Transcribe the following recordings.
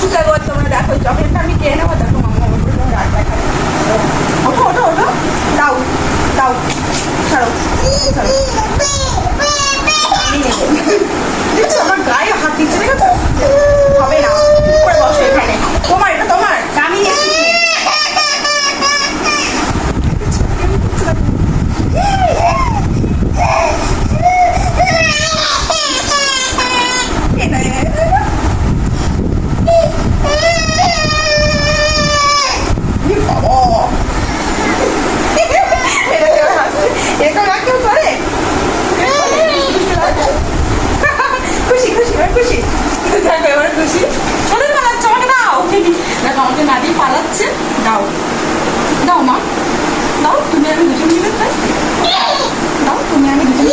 ঠিক আছে দাও মা। দাও, তুমি আমি দুজন মিলে খাই। দাও, তুমি আমি দুজন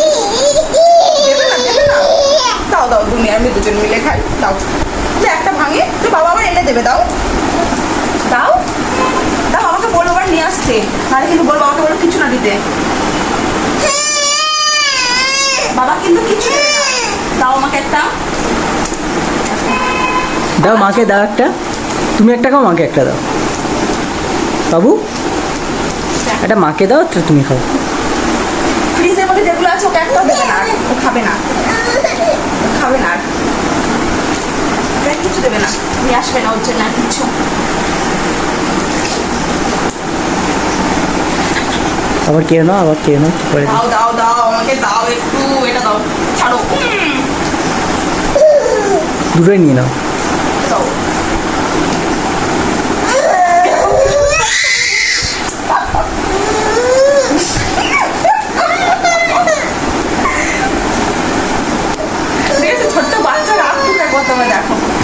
দাও দাও, তুমি আমি দুজন মিলে খাই। দাও। একটা ভাঙে, তো বাবা আবার এনে দেবে, দাও। দাও। দাও, আমাকে বলব আবার নিয়ে আসতে। নাহলে কিন্তু বলব আমাকে বলো, কিছু না দিতে। বাবা কিন্তু কিছু দাও আমাকে একটা। দাও মাকে, দাও একটা। তুমি একটা খাও, মাকে একটা দাও। বাবু? একটা মাকে দাও একটা তুমি খাও। ফ্রিজের মধ্যে যেগুলো আছে ওকে একটাও দেবে না। ও খাবে না। খাবে না কিছু দেবে না। নিয়ে আসবে না ওর জন্য কিচ্ছু আবার কে নাও আবার কে করে দাও দাও দাও আমাকে দাও একটু এটা দাও। ছাড়ো। দুটোই নিয়ে নাও। 多抹点